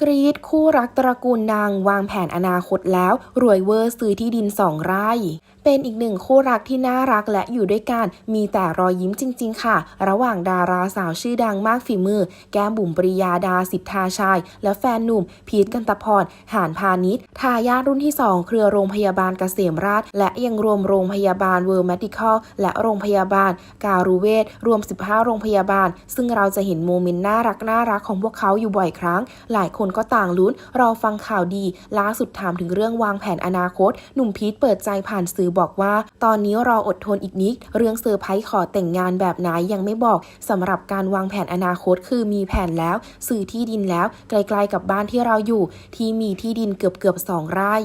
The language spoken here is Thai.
กรีดคู่รักตระกูลนางวางแผนอนาคตแล้ว รวยเวอร์ซื้อที่ดินสองไร่ เป็นอีกหนึ่งคู่รักที่น่ารักและอยู่ด้วยกัน มีแต่รอยยิ้มจริง ๆ ค่ะ ระหว่างดาราสาวชื่อดังมากฝีมือ แก้มบุ๋มปริยาดาสิทธาชาย และแฟนหนุ่ม พีทกันตพร หานพาณิชย์ทายาทรุ่นที่ 2 เครือโรงพยาบาลเกษมราช และยังรวมโรงพยาบาลเวิร์มดิคอลและโรงพยาบาล การุเวศรวม 15 โรงพยาบาล ซึ่งเราจะเห็นโมเมนต์น่ารักน่ารักของพวกเขาอยู่บ่อยครั้ง หลายคนก็ต่างลุ้นรอฟังข่าวดีล่าสุดถามถึงเรื่องวางแผนอนาคต หนุ่มพีทเปิดใจผ่านสื่อบอกว่า ตอนนี้รออดทนอีกนิด เรื่องเซอร์ไพรส์ขอแต่งงานแบบไหนยังไม่บอกสำหรับการวางแผนอนาคตคือมีแผนแล้วซื้อที่ดินแล้วไกลๆกับบ้านที่เราอยู่ ที่มีที่ดินเกือบๆสองไร่